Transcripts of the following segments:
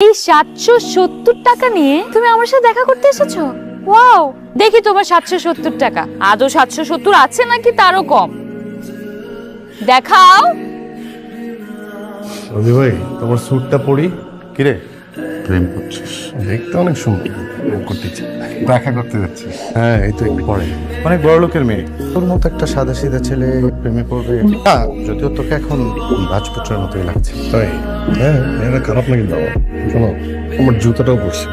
এই সাতশো সত্তর টাকা নিয়ে তুমি আমার সাথে দেখা করতে এসেছ? ওয়াও, দেখি তোমার সাতশো সত্তর টাকা। আজও সাতশো সত্তর আছে নাকি তারও কম? দেখাও। রবি ভাই, তোমার স্যুটটা পরি? কিরে? প্রেম করছিস? দেখতে অনেক সুন্দর প্রেম করতে। দেখা করতে যাচ্ছিস হ্যাঁ এই তো একটু পরে। অনেক বড় লোকের মেয়ে। তোর মতো একটা সাদা সিধা ছেলে প্রেমে পড়বে? না যদিও তোকে এখন রাজপুত্রের মতোই লাগছে। তাই? হ্যাঁ মেয়েরা খারাপ না কিন্তু আমার শোনো আমার জুতাটাও পরছি।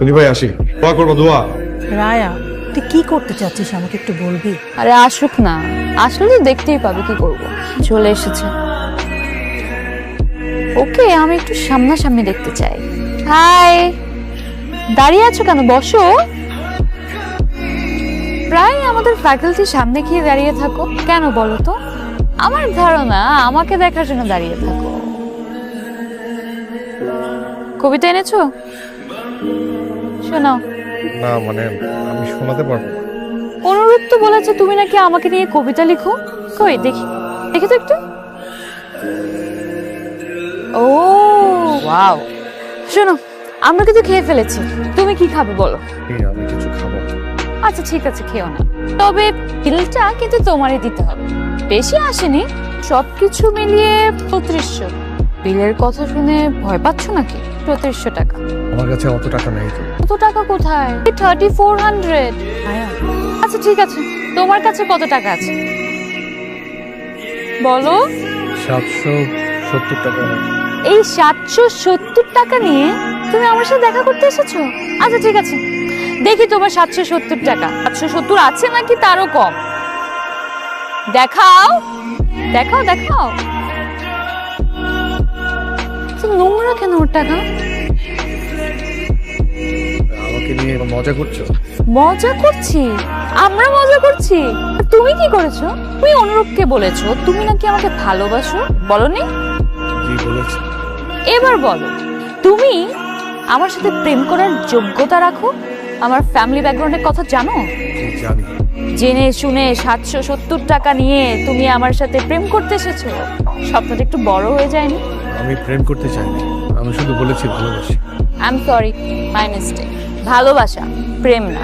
রবি ভাই আসি। দোয়া করব দোয়া। রায়া তুই কি করতে চাচ্ছিস আমাকে একটু বলবি? আরে আসুক না। আসলে দেখতেই পাবে কি করব। চলে এসেছে। ওকে আমি একটু সামনাসামনি দেখতে চাই। হাই! দাঁড়িয়ে আছো কেন? বসো। প্রায় আমাদের ফ্যাকাল্টির সামনে গিয়ে দাঁড়িয়ে থাকো। কেন বলো তো? আমার ধারণা আমাকে দেখার জন্য দাঁড়িয়ে থাকো। কবিতা এনেছো? শোনাও। না মানে আমি শোনাতে পারব না। অনুরোধ তো বলেছে তুমি নাকি আমাকে নিয়ে কবিতা লিখো? কই দেখি দেখি তো একটু। ও। ওয়াও শোনো আমরা কিন্তু খেয়ে ফেলেছি। তুমি কি খাবে বলো? আমি কিছু খাব। আচ্ছা ঠিক আছে খেও না। তবে বিলটা কিন্তু তোমারই দিতে হবে। বেশি আসেনি সবকিছু মিলিয়ে চৌত্রিশশো বিলের কথা শুনে ভয় পাচ্ছ নাকি? চৌত্রিশশো টাকা। আমার কাছে অত টাকা নেই তো। কত টাকা কোথায়? থার্টি ফোর হান্ড্রেড আচ্ছা ঠিক আছে। তোমার কাছে কত টাকা আছে? বলো। সাতশো সত্তর টাকা। এই সাতশো সত্তর টাকা নিয়ে তুমি আমার সাথে দেখা করতে এসেছ? আচ্ছা ঠিক আছে। দেখি তোমার সাতশো সত্তর টাকা। সাতশো সত্তর আছে নাকি তারও কম? দেখাও। দেখাও দেখাও। নোংরা কেন ওর টাকা? আমাকে নিয়ে মজা করছ? মজা করছি। আমরা মজা করছি। তুমি কি করেছ? তুমি অনুরূপকে বলেছ। তুমি নাকি আমাকে ভালোবাসো? বলনি কি বলেছি। এবার বলো তুমি আমার সাথে প্রেম করার যোগ্যতা রাখো? আমার ফ্যামিলি ব্যাকগ্রাউন্ডের কথা জানো? জানি। জেনে শুনে সাতশো সত্তর টাকা নিয়ে তুমি আমার সাথে প্রেম করতে এসেছ? স্বপ্নটা একটু বড় হয়ে যায়নি? আমি প্রেম করতে চাইনি। আমি শুধু বলেছি ভালোবাসি। I am sorry my mistake ভালোবাসা প্রেম না।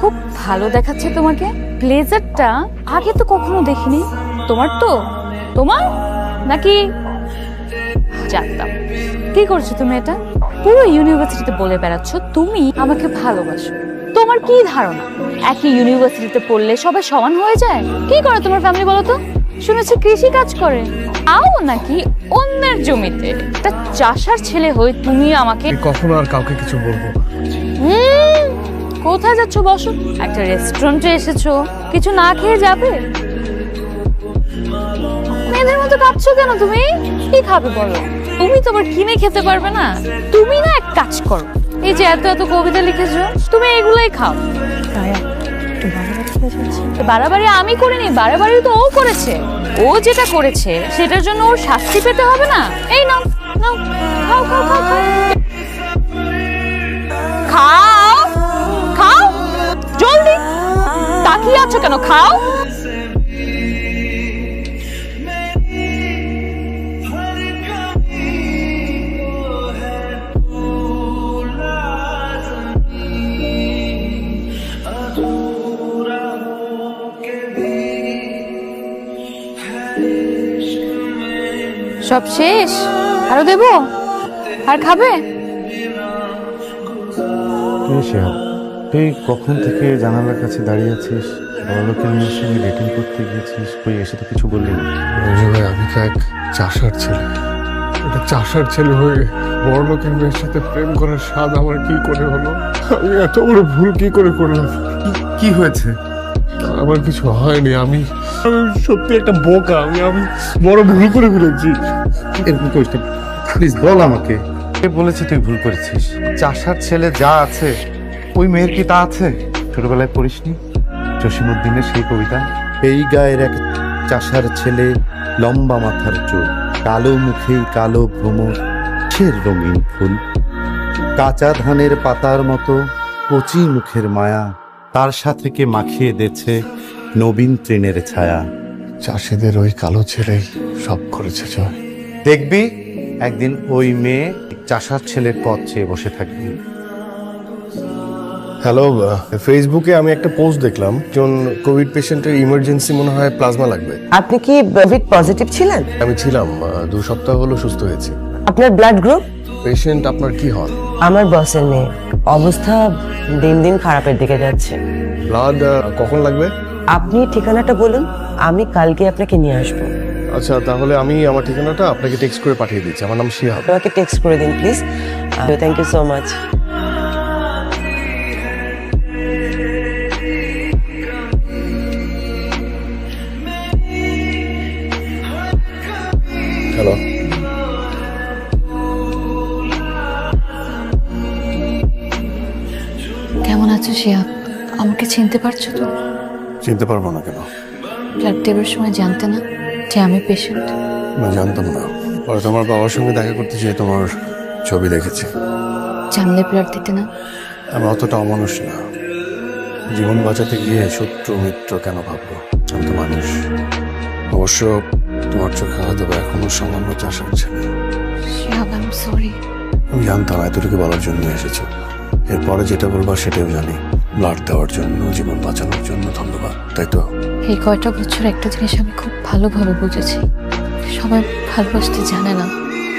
খুব ভালো দেখাচ্ছে তোমাকে। ব্লেজারটা আগে তো কখনো দেখিনি। তোমার তো? তোমার? নাকি জানতাম। কি করছ তুমি এটা? পুরো ইউনিভার্সিটিতে বলে বেড়াচ্ছ তুমি আমাকে ভালোবাসো। তোমার কি ধারণা? একই ইউনিভার্সিটিতে পড়লে সবাই সমান হয়ে যায়? কি করে তোমার ফ্যামিলি বলো তো শুনেছি কৃষি কাজ করে। তাও নাকি অন্যের জমিতে। একটা চাষার ছেলে হয়ে তুমি আমাকে কখনো আর কাউকে কিছু বলব হুম, কোথায় যাচ্ছ বসো? একটা রেস্টুরেন্টে এসেছ। কিছু না খেয়ে যাবে? মেয়েদের মতো কাঁদছো কেন তুমি? কি খাবে বলো? তুমি তোমার কিনে খেতে পারবে না। তুমি না এক কাজ করো। এই যে এত এত কবিতা লিখেছো তুমি এগুলোই খাও। বাড়াবাড়ি আমি করিনি বাড়াবাড়ি তো ও করেছে। ও যেটা করেছে সেটার জন্য ওর শাস্তি পেতে হবে না। এই নাও নাও খাও খাও খাও খাও। খাও খাও। জলদি। তাকিয়ে আছো কেন? খাও। সব শেষ? আরও দেবো? আর খাবে? তুই কখন থেকে জানালার কাছে দাঁড়িয়ে আছিস? বড় লোকের মেয়ের সঙ্গে ডেটিং করতে গিয়েছিস? তুই এসে তো কিছু বললি না। ভাই আমি তো এক চাষার ছেলে। এটা চাষার ছেলে হয়ে বড় লোকের মেয়ের সাথে প্রেম করার স্বাদ আমার কি করে হলো? আমি এত বড় ভুল কি করে করলাম? কি হয়েছে? আমার কিছু হয়নি আমি আমি সত্যি একটা বোকা আমি আমি বড় ভুল করে ফেলেছি। এরকম করিস প্লিজ বল আমাকে। কে বলেছে তুই ভুল করেছিস? চাষার ছেলে যা আছে ওই মেয়ের কি তা আছে? ছোটবেলায় পড়িসনি? জসিমুদ্দিনের সেই কবিতা? এই গায়ের এক চাষার ছেলে লম্বা মাথার চুল কালো মুখেই কালো ভ্রমর ছের রঙিন ফুল। কাঁচা ধানের পাতার মতো কচি মুখের মায়া তার সাথে কে মাখিয়ে দেছে নবীন ট্রেনের ছায়া। চাষিদের ওই কালো ছেলেই সব করেছে জয়। দেখবি একদিন ওই মেয়ে চাষার ছেলের পথ চেয়ে বসে থাকবে। হ্যালো ফেসবুকে আমি একটা পোস্ট দেখলাম। একজন কোভিড পেশেন্টের ইমার্জেন্সি মনে হয় প্লাজমা লাগবে। আপনি কি কোভিড পজিটিভ ছিলেন? আমি ছিলাম দু সপ্তাহ হলো সুস্থ হয়েছি। আপনার ব্লাড গ্রুপ পেশেন্ট আপনার কি হন? আমার বসের মেয়ে। অবস্থা দিন দিন খারাপের দিকে যাচ্ছে। ব্লাড কখন লাগবে? আপনি ঠিকানাটা বলুন আমি কালকে আপনাকে নিয়ে আসব। আচ্ছা তাহলে আমি আমার ঠিকানাটা আপনাকে টেক্সট করে পাঠিয়ে দিচ্ছি। আমার নাম শিহাব। আমাকে টেক্সট করে দিন please thank you so much আছো শিয়া আমাকে চিনতে পারছ তো? চিনতে পারব না কেন? ব্লাড দেবার সময় জানতে না যে আমি পেশেন্ট না জানতাম না। পরে তোমার বাবার সঙ্গে দেখা করতে যেয়ে তোমার ছবি দেখেছি। জানলে ব্লাড দিতে না? আমি অতটা অমানুষ না। জীবন বাঁচাতে গিয়ে শত্রু মিত্র কেন ভাববো? আমি তো মানুষ। অবশ্য তোমার চোখে হয়তো বা এখনও সামান্য চাষ ছেলে। না আমি জানতাম এতটুকু বলার জন্য এসেছ। এরপরে যেটা বলবা সেটাও জানি। ব্লাড দেওয়ার জন্য জীবন বাঁচানোর জন্য ধন্যবাদ তাই তো? এই কয়টা বছর একটা জিনিস আমি খুব ভালোভাবে বুঝেছি। সবাই ভালোবাসতে জানে না।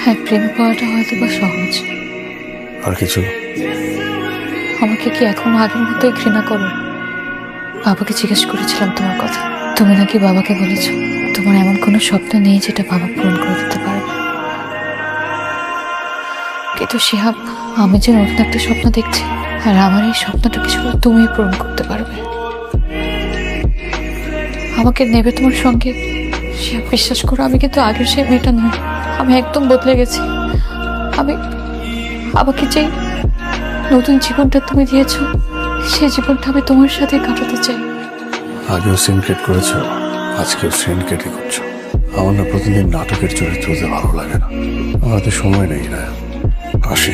হ্যাঁ প্রেম করাটা হয়তো বা সহজ। আর কিছু? আমাকে কি এখন আগের মতোই ঘৃণা করো? বাবাকে জিজ্ঞেস করেছিলাম তোমার কথা। তুমি নাকি বাবাকে বলেছ তোমার এমন কোনো স্বপ্ন নেই যেটা বাবা পূরণ করে দিতে পারে কিন্তু শিহাব আমি যে নতুন একটা স্বপ্ন দেখছি, আর আমার এই স্বপ্নটা কিছু তুমি পূরণ করতে পারবে। আমাকে নেবে তোমার সঙ্গে? শিহাব বিশ্বাস করো, আমি কিন্তু আগের সেই মেয়েটা নয় আমি একদম বদলে গেছি। আমি, আমাকে যে নতুন জীবনটা তুমি দিয়েছ সেই জীবনটা আমি তোমার সাথে কাটাতে চাই। আগেও সিন করেছ, আজকেও সিন কেটে করছ। আমার না প্রতিদিন নাটকের চরিত্র ভালো লাগে না। হাতে সময় নেই না আসি।